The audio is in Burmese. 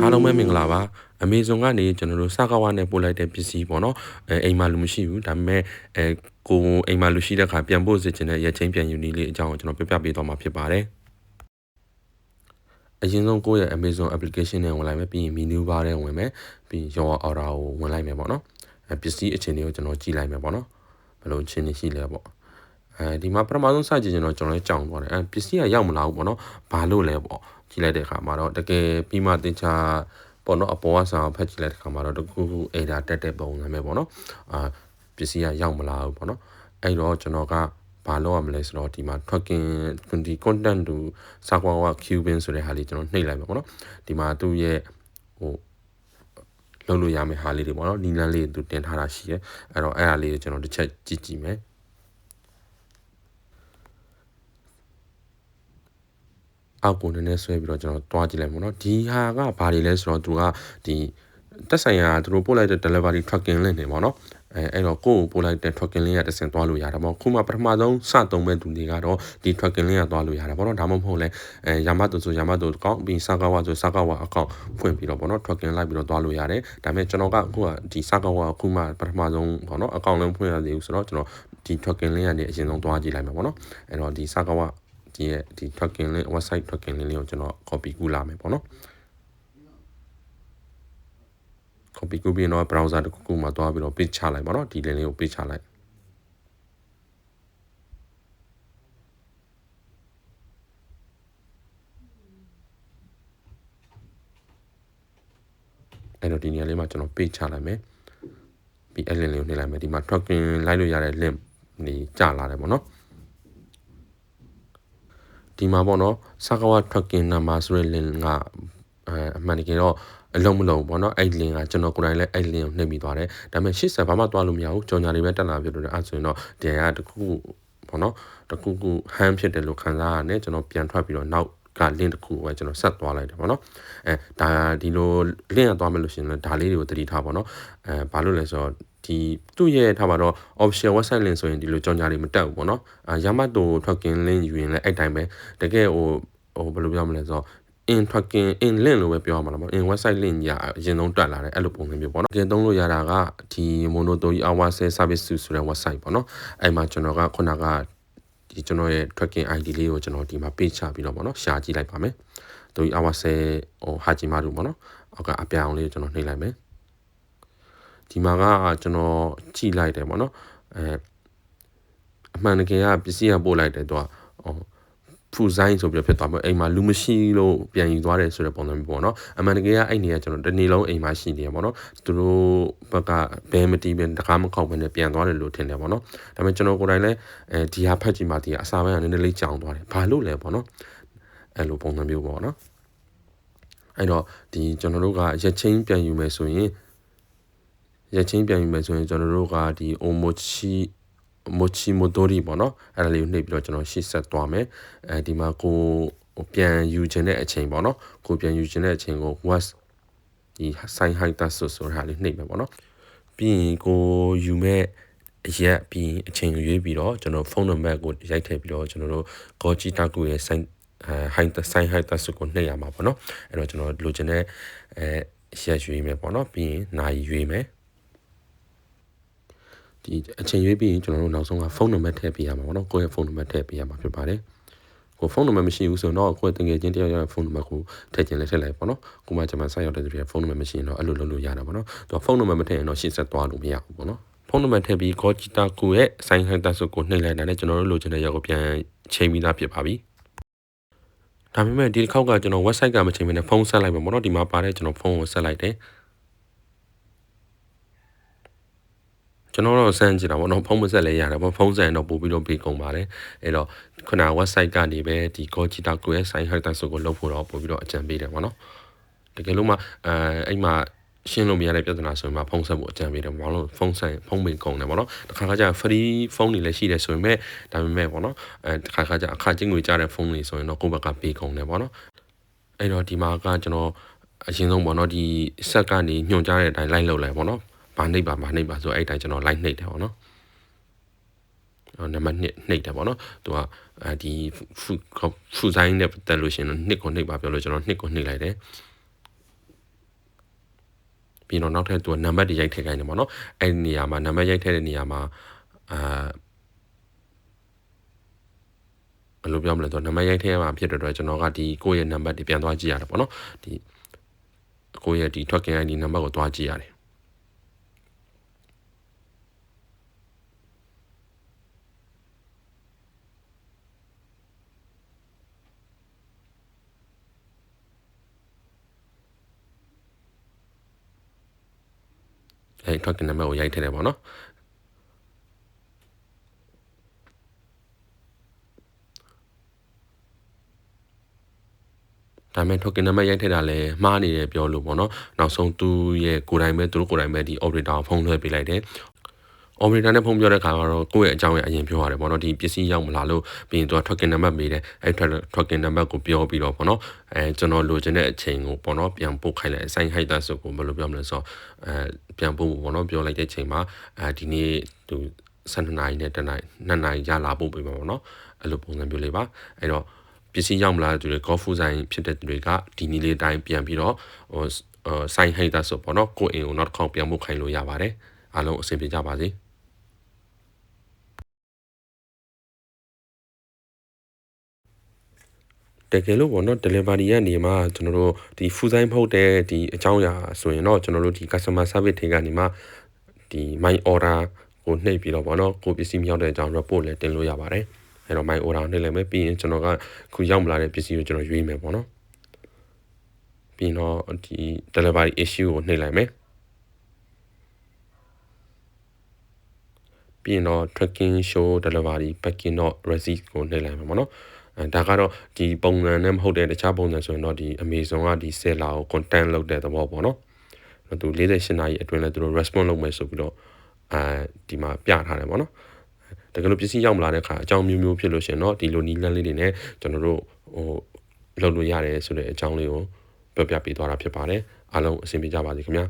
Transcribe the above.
အားလုံးပဲမင်္ဂလာပါ Amazon ကနေကျွန်တော်တို့စကားဝါနဲ့ပို့လိုက်တဲ့ပစ္စည်းပေါ့နော်အဲအိမ်မှာလူမရှိဘူးဒါပေမဲ့အဲကိုအိမ်မှာလူရှိတဲ့ခါပြန်ပို့စေချင်တဲ့ရက်ချင်းပြန်ယူနည်းလေးအကြောင်းကိုကျွန်တော်ပြပြပေးသွားမှာဖြစ်ပါတယ်အရင်ဆုံးကိုယ့်ရဲ့ Amazon application နဲ့ဝင်လိုက်မယ်ပြီးရင် menu bar ထဲဝင်မယ်ပြီးရင် your order ကိုဝင်လိုက်မယ်ပေါ့နော်အဲပစ္စည်းအခြေအနေကိုကျွန်တော်ကြည့်လိုက်မယ်ပေါ့နော်ဘယ်လိုအခြေအနေရှိလဲပေါ့ အဲဒီမှာပထမဆုံးစကြည့်ကျွန်တော်ကျွန်တော်လည်းကြောင်သွားတယ်အဲပစ္စည်းကရောက်မလာဘူးပေါ့နော်ဘာလို့လဲပေါ့ကြည့်လိုက်တဲ့အခါမှာတော့တကယ်ပြီးမှတင်ချာပေါ့နော်အပေါ်ကစာဖတ်ကြည့်လိုက်တဲ့အခါမှာတော့တခုခုအေဒါတက်တဲ့ပုံစံပဲပေါ့နော်အာပစ္စည်းကရောက်မလာဘူးပေါ့နော်အဲ့တော့ကျွန်တော်ကဘာလုပ်ရမလဲဆိုတော့ဒီမှာ tracking ဒီ content တူစာကွာဝ cubing ဆိုတဲ့ဟာလေးကျွန်တော်နှိပ်လိုက်မယ်ပေါ့နော်ဒီမှာသူ့ရဲ့ဟိုလုပ်လို့ရမယ့်ဟာလေးတွေပေါ့နော်နီလန်းလေးသူတင်ထားတာရှိရဲအဲ့တော့အဲ့ဟာလေးကိုကျွန်တော်တစ်ချက်ကြည့်ကြည့်မယ် အောက်ကိုနည်းနည်းဆွဲပြီးတော့ကျွန်တော်တွားကြည့်လိုက်ပေါ့နော်ဒီဟာကဘာတွေလဲဆိုတော့သူကဒီတက်ဆိုင်ရာသူတို့ပို့လိုက်တဲ့ delivery tracking link တွေပေါ့နော်အဲအဲ့တော့ကိုယ့်ကိုပို့လိုက်တဲ့ tracking link ကတစ်ဆင့်သွားလို့ရတာပေါ့ခုမှပထမဆုံးစသုံးမဲ့သူတွေကတော့ဒီ tracking link ကသွားလို့ရတာပေါ့နော်ဒါမှမဟုတ်လဲအဲယာမတိုဆိုယာမတိုကောင်းပြီးစကားဝါဆိုစကားဝါအကောင့်ဖွင့်ပြီးတော့ပေါ့နော် tracking လိုက်ပြီးတော့သွားလို့ရတယ်ဒါပေမဲ့ကျွန်တော်ကအခုကဒီစကားဝါအခုမှပထမဆုံးပေါ့နော်အကောင့်လည်းဖွင့်ရသေးဘူးဆိုတော့ကျွန်တော်ဒီ tracking link ကနေအရင်ဆုံးသွားကြည့်လိုက်မှာပေါ့နော်အဲ့တော့ဒီစကားဝါ ဒီရဲ့ဒီ tracking link website tracking link လေးကိုကျွန်တော် copy ကူးလာမယ်ပေါ့နော် copy ကူးပြီးတော့ browser တစ်ခုခုမှာသွားပြီးတော့ page ချလိုက်ပါတော့ဒီ link လေးကို page ချလိုက်အဲ့တော့ဒီနေရာလေးမှာကျွန်တော် page ချလိုက်မယ်ပြီးအဲ့ link လေးကိုနှိပ်လိုက်မယ်ဒီမှာ tracking လိုက်လို့ရတဲ့ link နေကြလာတယ်ပေါ့နော် ဒီမှာပေါ့နော်စကားဝ tracking number ဆိုတဲ့ link ကအအမှန်တကယ်တော့အလုံးမလုံးပေါ့နော်အဲ့ link ကကျွန်တော်ကိုယ်တိုင်လည်းအဲ့ link ကိုနှိပ်မိသွားတယ်ဒါပေမဲ့ရှေ့ဆက်ဘာမှသွားလို့မရဘူးကြော်ညာတွေပဲတက်လာပြလို့အဲ့ဆိုရင်တော့ဒီကတခုပေါ့နော်တခုခုဟမ်းဖြစ်တယ်လို့ခံစားရတယ်ကျွန်တော်ပြန်ထွက်ပြီးတော့နောက် က link တစ်ခုကိုပဲကျွန်တော်ဆက်သွားလိုက်တယ်ပေါ့နော်အဲဒါဒီလို link ကသွားမယ်လို့ရှိရင်လည်းဒါလေးတွေကိုသတိထားပေါ့နော်အဲဘာလို့လဲဆိုတော့ဒီသူ့ရဲ့ထားပါတော့ official website link ဆိုရင်ဒီလိုကြော်ညာတွေမတက်ဘူးပေါ့နော်အာရမတ်တိုထွက်ကင်း link ယူရင်လည်းအဲ့တိုင်းပဲတကယ်ဟိုဟိုဘယ်လိုပြောမလဲဆိုတော့ in tracking in link လို့ပဲပြောရမှာလားပေါ့ in website link ကြီးအရင်ဆုံးတက်လာတယ်အဲ့လိုပုံစံမျိုးပေါ့နော်။ကြင်သုံးလို့ရတာကဒီ monotori hour service ဆိုတဲ့ website ပေါ့နော်။အဲ့မှာကျွန်တော်ကခုနက ဒီကျွန်တော်ရဲ့ tracking ID လေးကိုကျွန်တော်ဒီမှာ page ချပြီးတော့ပေါ့နော်ရှာကြည့်လိုက်ပါမယ်။တို့ hour ဟိုဟာဂျီမာတို့ပေါ့နော်။အောက်ကအပြောင်လေးကိုကျွန်တော်နှိပ်လိုက်မယ်။ဒီမှာကကျွန်တော်ကြည့်လိုက်တယ်ပေါ့နော်။အဲအမှန်တကယ်ကပစ္စည်းကပို့လိုက်တယ်တော့ဟို ဖူဆိုင်ဆိုပြီးတော့ဖြစ်သွားမှာအိမ်မှာလူမရှိလို့ပြန်ယူသွားတယ်ဆိုတဲ့ပုံစံမျိုးပေါ့နော်အမှန်တကယ်ကအဲ့နေကကျွန်တော်တနေ့လုံးအိမ်မှာရှိနေရပေါ့နော်သူတို့ဘက်ကဘဲမတီးပဲတကားမခောက်ပဲနဲ့ပြန်သွားတယ်လို့ထင်တယ်ပေါ့နော်ဒါပေမဲ့ကျွန်တော်ကိုယ်တိုင်လည်းအဲဒီဟာဖတ်ကြည့်မှဒီကအစာပိုင်းကနည်းနည်းလေးကြောင်သွားတယ်ဘာလို့လဲပေါ့နော်အဲ့လိုပုံစံမျိုးပေါ့နော်အဲ့တော့ဒီကျွန်တော်တို့ကရက်ချင်းပြန်ယူမယ်ဆိုရင်ရက်ချင်းပြန်ယူမယ်ဆိုရင်ကျွန်တော်တို့ကဒီ omochi မိုချီမိုတိုရီပေါ့နော်အဲ့ဒါလေးကိုနှိပ်ပြီးတော့ကျွန်တော်ရှေ့ဆက်သွားမယ်အဲဒီမှာကိုပြန်ယူခြင်းတဲ့အချိန်ပေါ့နော်ကိုပြန်ယူခြင်းတဲ့အချိန်ကို was ဒီ sign height ဆိုဆိုတာလေးနှိပ်မယ်ပေါ့နော်ပြီးရင်ကိုယူမဲ့အရက်ပြီးအချိန်ရွေးပြီးတော့ကျွန်တော်ဖုန်းနံပါတ်ကိုရိုက်ထည့်ပြီးတော့ကျွန်တော်တို့ Goji Taku ရဲ့ sign အဲ height sign height ဆိုကိုနှိပ်ရမှာပေါ့နော်အဲ့တော့ကျွန်တော်လိုချင်တဲ့အဲရက်ရွေးမယ်ပေါ့နော်ပြီးရင်နိုင်ရွေးမယ် ဒီအချိန်ရွေးပြီးရင်ကျွန်တော်တို့နောက်ဆုံးကဖုန်းနံပါတ်ထည့်ပေးရမှာပေါ့နော်ကိုယ့်ရဲ့ဖုန်းနံပါတ်ထည့်ပေးရမှာဖြစ်ပါတယ်ကိုဖုန်းနံပါတ်မရှိဘူးဆိုတော့ကိုယ့်တငယ်ချင်းတယောက်ရဲ့ဖုန်းနံပါတ်ကိုထည့်ခြင်းလည်းထည့်လိုက်ပေါ့နော်ကိုမှကျွန်မဆက်ရောက်တဲ့သူတွေဖုန်းနံပါတ်မရှိရင်တော့အဲ့လိုလုပ်လို့ရတာပေါ့နော်သူဖုန်းနံပါတ်မထည့်ရင်တော့ရှေ့ဆက်သွားလို့မရဘူးပေါ့နော်ဖုန်းနံပါတ်ထည့်ပြီး Gojita ကိုရဲ့ sign hand တက်ဆိုကိုနှိပ်လိုက်တာနဲ့ကျွန်တော်တို့လိုချင်တဲ့ရောက်ကိုပြန်ချိန်ပြီးသားဖြစ်ပါပြီဒါပေမဲ့ဒီတစ်ခေါက်ကကျွန်တော် website ကမချိန်မနဲ့ဖုန်းဆက်လိုက်ပါပေါ့နော်ဒီမှာပါတဲ့ကျွန်တော်ဖုန်းကိုဆက်လိုက်တယ် ကျွန်တော်တော့စမ်းကြည့်တာပေါ့နော်ဖုန်းမဆက်လဲရတယ်ပေါ့ဖုန်းဆက်ရင်တော့ပို့ပြီးတော့ပေးကုန်ပါတယ်အဲ့တော့ခုန website ကနေပဲဒီ Gojita ကိုရဲ့ sign hack ဆိုကိုလုပ်ဖို့တော့ပို့ပြီးတော့အကြံပေးတယ်ပေါ့နော်တကယ်လို့မှအဲအဲ့မှာရှင်းလို့မရတဲ့ပြဿနာဆိုရင်မှဖုန်းဆက်ဖို့အကြံပေးတယ်ဘာလို့ဖုန်းဆက်ဖုန်းပင်ကုန်တယ်ပေါ့နော်တခါခါကျ free ဖုန်းတွေလည်းရှိတယ်ဆိုပေမဲ့ဒါပေမဲ့ပေါ့နော်အဲတခါခါကျအခချင်းငွေကြတဲ့ဖုန်းတွေဆိုရင်တော့ကိုယ့်ဘက်ကပေးကုန်တယ်ပေါ့နော်အဲ့တော့ဒီမှာကကျွန်တော်အရင်ဆုံးပေါ့နော်ဒီဆက်ကနေညွှန်ကြားတဲ့အတိုင်းလိုက်လုပ်လိုက်ပေါ့နော် ဘာနှိပ်ပါဘာနှိပ်ပါဆိုအဲ့တိုင်းကျွန်တော်လိုက်နှိပ်တယ်ပေါ့နော်နံပါတ်1နှိပ်တယ်ပေါ့နော်သူကအဲဒီဖူဖူဆိုင်နဲ့ပတ်သက်လို့ရှိရင်နှစ်ကိုနှိပ်ပါပြောလို့ကျွန်တော်နှစ်ကိုနှိပ်လိုက်တယ်ပြီးတော့နောက်ထပ်သူကနံပါတ်တွေရိုက်ထည့်ခိုင်းတယ်ပေါ့နော်အဲ့ဒီနေရာမှာနံပါတ်ရိုက်ထည့်တဲ့နေရာမှာအာဘယ်လိုပြောမလဲတော့နံပါတ်ရိုက်ထည့်ရမှာဖြစ်တဲ့အတွက်ကျွန်တော်ကဒီကိုယ့်ရဲ့နံပါတ်တွေပြန်သွားကြည့်ရတယ်ပေါ့နော်ဒီကိုယ့်ရဲ့ဒီထွက်ခင် ID နံပါတ်ကိုသွားကြည့်ရတယ် အဲထွက်ခင်နံပါတ်ကိုရိုက်ထည့်တယ်ပေါ့နော်ဒါပေမဲ့ token နံပါတ်ရိုက်ထည့်တာလည်းမှားနေတယ်ပြောလို့ပေါ့နော်နောက်ဆုံးသူရဲ့ကိုယ်တိုင်ပဲသူတို့ကိုယ်တိုင်ပဲဒီ operator ကိုဖုန်းလွှဲပေးလိုက်တယ် operator နဲ့ဖုန်းပြောတဲ့ခါကတော့ကိုယ့်ရဲ့အကြောင်းရဲ့အရင်ပြောရတယ်ပေါ့နော်ဒီပစ္စည်းရောက်မလာလို့ပြီးရင်သူက token နံပါတ်မေးတယ်အဲ token နံပါတ်ကိုပြောပြီးတော့ပေါ့နော်အဲကျွန်တော်လိုချင်တဲ့အချိန်ကိုပေါ့နော်ပြန်ပို့ခိုင်းလိုက် assign height ဆိုကိုဘယ်လိုပြောမလဲဆိုတော့အဲပြန်ပို့ဖို့ပေါ့နော်ပြောလိုက်တဲ့အချိန်မှာအဲဒီနေ့သူ12နာရီနဲ့တနာရီ2နာရီရလာပို့ပေးမှာပေါ့နော်အဲ့လိုပုံစံမျိုးလေးပါအဲ့တော့ပစ္စည်းရောက်မလာတဲ့သူတွေ golf ဆိုင်ဖြစ်တဲ့သူတွေကဒီနည်းလေးတိုင်းပြန်ပြီးတော့ဟိုဆိုင်ဟိတ်တာဆိုပေါ့နော်ကိုအိမ်ကိုနောက်တစ်ခေါက်ပြန်မှုခိုင်းလို့ရပါတယ်အားလုံးအဆင်ပြေကြပါစေ တကယ်လို့ပေါ့နော် delivery ကနေမှကျွန်တော်တို့ဒီ full time မဟုတ်တဲ့ဒီအကြောင်းအရာဆိုရင်တော့ကျွန်တော်တို့ဒီ customer service တွေကနေမှဒီ my order ကိုနှိပ်ပြီးတော့ပေါ့နော်ကိုပစ္စည်းမရောက်တဲ့အကြောင်း report လည်းတင်လို့ရပါတယ်အဲ့တော့ my order နှိပ်လိုက်မယ်ပြီးရင်ကျွန်တော်ကခုရောက်မလာတဲ့ပစ္စည်းကိုကျွန်တော်ရွေးမယ်ပေါ့နော်ပြီးတော့ဒီ delivery issue ကိုနှိပ်လိုက်မယ်ပြီးရင်တော့ tracking show delivery packing not receipt ကိုနှိပ်လိုက်မှာပေါ့နော်အဲ ဒါကတော့ဒီပုံစံနဲ့မဟုတ်တဲ့တခြားပုံစံဆိုရင်တော့ဒီ Amazon ကဒီ seller ကို content လုပ်တဲ့သဘောပေါ့နော်သူ48နာရီအတွင်းလဲသူတို့ response လုပ်မယ်ဆိုပြီးတော့အဲဒီမှာပြထားတယ်ပေါ့နော်တကယ်လို့ပစ္စည်းရောက်မလာတဲ့အခါအကြောင်းမျိုးမျိုးဖြစ်လို့ရှင်เนาะဒီလိုနီးလန်းလေးတွေနဲ့ကျွန်တော်တို့ဟိုလုပ်လို့ရတယ်ဆိုတဲ့အကြောင်းလေးကိုပြောပြပေးသွားတာဖြစ်ပါတယ်အားလုံးအဆင်ပြေကြပါစေခင်ဗျာ